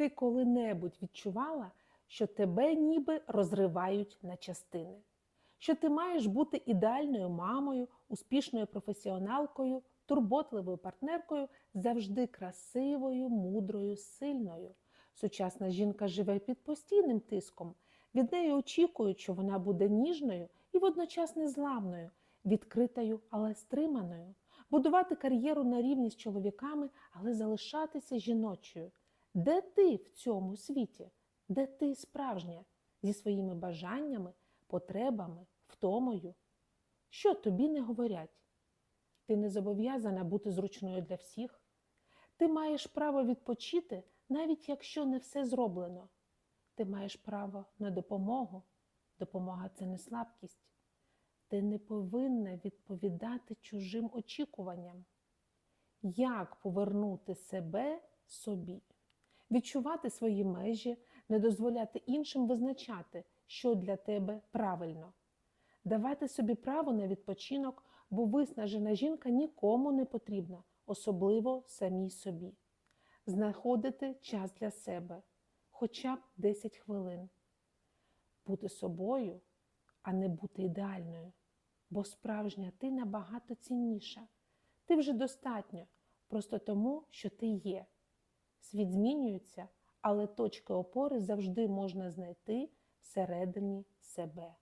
Ти коли-небудь відчувала, що тебе ніби розривають на частини, що ти маєш бути ідеальною мамою, успішною професіоналкою, турботливою партнеркою, завжди красивою, мудрою, сильною. Сучасна жінка живе під постійним тиском. Від неї очікують, що вона буде ніжною і водночас незламною, відкритою, але стриманою, будувати кар'єру на рівні з чоловіками, але залишатися жіночою. Де ти в цьому світі? Де ти справжня зі своїми бажаннями, потребами, втомою? Що тобі не говорять? Ти не зобов'язана бути зручною для всіх. Ти маєш право відпочити, навіть якщо не все зроблено. Ти маєш право на допомогу. Допомога це не слабкість. Ти не повинна відповідати чужим очікуванням. Як повернути себе собі? Відчувати свої межі, не дозволяти іншим визначати, що для тебе правильно, давати собі право на відпочинок, бо виснажена жінка нікому не потрібна, особливо самій собі. Знаходити час для себе, хоча б 10 хвилин. Бути собою, а не бути ідеальною. Бо справжня ти набагато цінніша. Ти вже достатньо, просто тому, що ти є. Світ змінюється, але точки опори завжди можна знайти всередині себе.